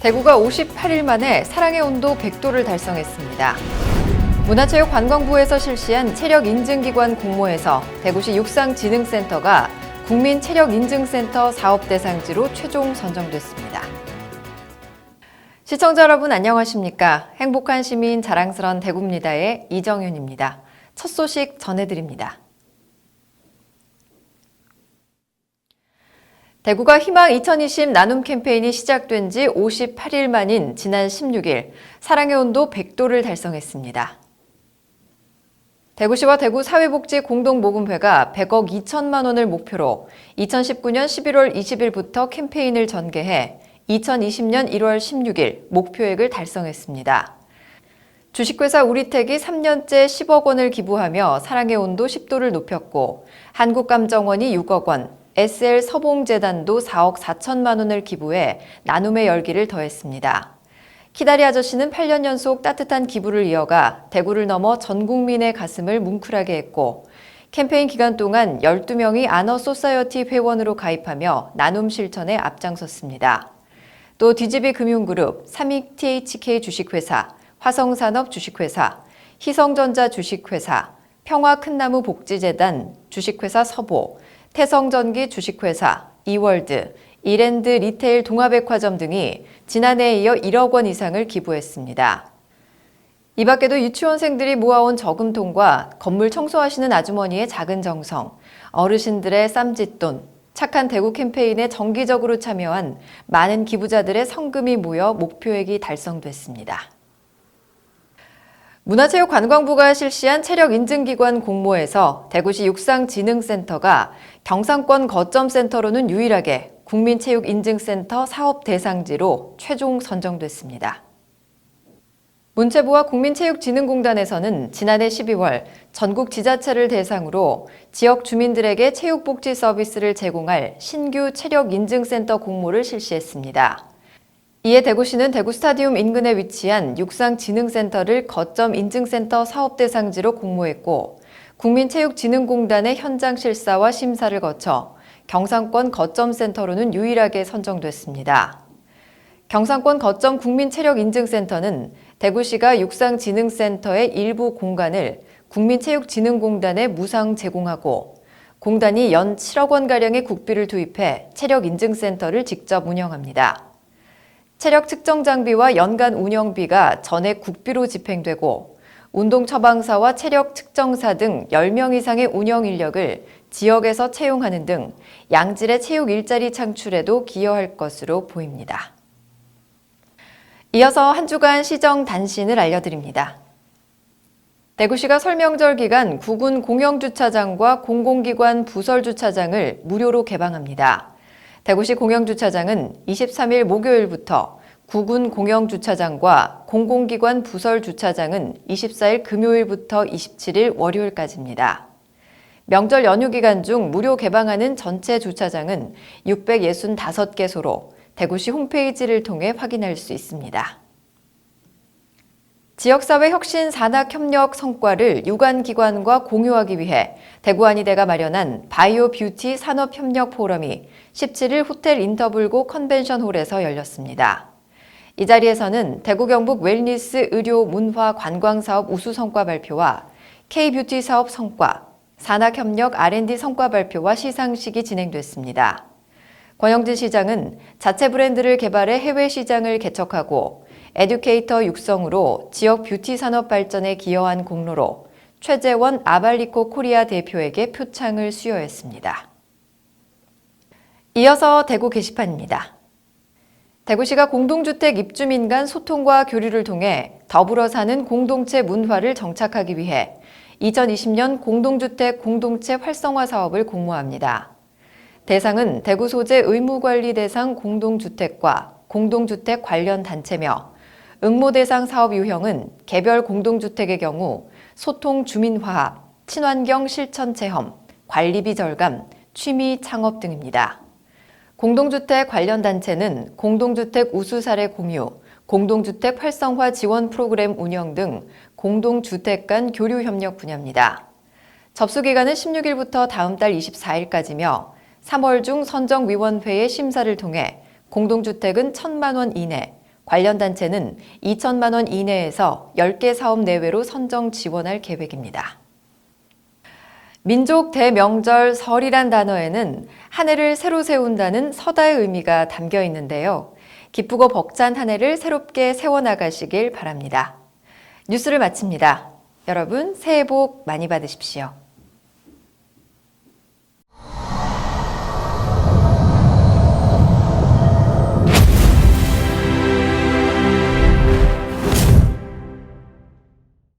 대구가 58일 만에 사랑의 온도 100도를 달성했습니다. 문화체육관광부에서 실시한 체력인증기관 공모에서 대구시 육상진흥센터가 국민체력인증센터 사업 대상지로 최종 선정됐습니다. 시청자 여러분 안녕하십니까? 행복한 시민 자랑스런 대구입니다의 이정윤입니다. 첫 소식 전해드립니다. 대구가 희망 2020 나눔 캠페인이 시작된 지 58일 만인 지난 16일 사랑의 온도 100도를 달성했습니다. 대구시와 대구 사회복지 공동모금회가 100억 2천만 원을 목표로 2019년 11월 20일부터 캠페인을 전개해 2020년 1월 16일 목표액을 달성했습니다. 주식회사 우리택이 3년째 10억 원을 기부하며 사랑의 온도 10도를 높였고 한국감정원이 6억 원, SL 서봉재단도 4억 4천만 원을 기부해 나눔의 열기를 더했습니다. 키다리 아저씨는 8년 연속 따뜻한 기부를 이어가 대구를 넘어 전 국민의 가슴을 뭉클하게 했고 캠페인 기간 동안 12명이 아너 소사이어티 회원으로 가입하며 나눔 실천에 앞장섰습니다. 또 DGB 금융그룹, 삼익 THK 주식회사, 화성산업 주식회사, 희성전자 주식회사, 평화큰나무 복지재단 주식회사 서보, 태성전기 주식회사, 이월드, 이랜드 리테일 동아백화점 등이 지난해에 이어 1억 원 이상을 기부했습니다. 이 밖에도 유치원생들이 모아온 저금통과 건물 청소하시는 아주머니의 작은 정성, 어르신들의 쌈짓돈, 착한 대구 캠페인에 정기적으로 참여한 많은 기부자들의 성금이 모여 목표액이 달성됐습니다. 문화체육관광부가 실시한 체력인증기관 공모에서 대구시 육상진흥센터가 경상권 거점센터로는 유일하게 국민체육인증센터 사업 대상지로 최종 선정됐습니다. 문체부와 국민체육진흥공단에서는 지난해 12월 전국 지자체를 대상으로 지역 주민들에게 체육복지 서비스를 제공할 신규 체력인증센터 공모를 실시했습니다. 이에 대구시는 대구 스타디움 인근에 위치한 육상진흥센터를 거점 인증센터 사업 대상지로 공모했고 국민체육진흥공단의 현장 실사와 심사를 거쳐 경상권 거점센터로는 유일하게 선정됐습니다. 경상권 거점 국민체력인증센터는 대구시가 육상진흥센터의 일부 공간을 국민체육진흥공단에 무상 제공하고 공단이 연 7억 원가량의 국비를 투입해 체력인증센터를 직접 운영합니다. 체력 측정 장비와 연간 운영비가 전액 국비로 집행되고 운동 처방사와 체력 측정사 등 10명 이상의 운영 인력을 지역에서 채용하는 등 양질의 체육 일자리 창출에도 기여할 것으로 보입니다. 이어서 한 주간 시정 단신을 알려드립니다. 대구시가 설명절 기간 구군 공영주차장과 공공기관 부설주차장을 무료로 개방합니다. 대구시 공영주차장은 23일 목요일부터 구군 공영주차장과 공공기관 부설주차장은 24일 금요일부터 27일 월요일까지입니다. 명절 연휴 기간 중 무료 개방하는 전체 주차장은 665개소로 대구시 홈페이지를 통해 확인할 수 있습니다. 지역사회 혁신 산학 협력 성과를 유관기관과 공유하기 위해 대구안이대가 마련한 바이오 뷰티 산업협력 포럼이 17일 호텔 인터블고 컨벤션홀에서 열렸습니다. 이 자리에서는 대구 경북 웰니스 의료 문화 관광 사업 우수 성과 발표와 K뷰티 사업 성과, 산학 협력 R&D 성과 발표와 시상식이 진행됐습니다. 권영진 시장은 자체 브랜드를 개발해 해외 시장을 개척하고 에듀케이터 육성으로 지역 뷰티 산업 발전에 기여한 공로로 최재원 아발리코 코리아 대표에게 표창을 수여했습니다. 이어서 대구 게시판입니다. 대구시가 공동주택 입주민 간 소통과 교류를 통해 더불어 사는 공동체 문화를 정착하기 위해 2020년 공동주택 공동체 활성화 사업을 공모합니다. 대상은 대구 소재 의무관리 대상 공동주택과 공동주택 관련 단체며 응모 대상 사업 유형은 개별 공동주택의 경우 소통 주민화합, 친환경 실천 체험, 관리비 절감, 취미 창업 등입니다. 공동주택 관련 단체는 공동주택 우수 사례 공유, 공동주택 활성화 지원 프로그램 운영 등 공동주택 간 교류 협력 분야입니다. 접수 기간은 16일부터 다음 달 24일까지며 3월 중 선정위원회의 심사를 통해 공동주택은 1천만 원 이내, 관련 단체는 2천만 원 이내에서 10개 사업 내외로 선정 지원할 계획입니다. 민족 대명절 설이란 단어에는 한 해를 새로 세운다는 서다의 의미가 담겨 있는데요. 기쁘고 벅찬 한 해를 새롭게 세워나가시길 바랍니다. 뉴스를 마칩니다. 여러분, 새해 복 많이 받으십시오.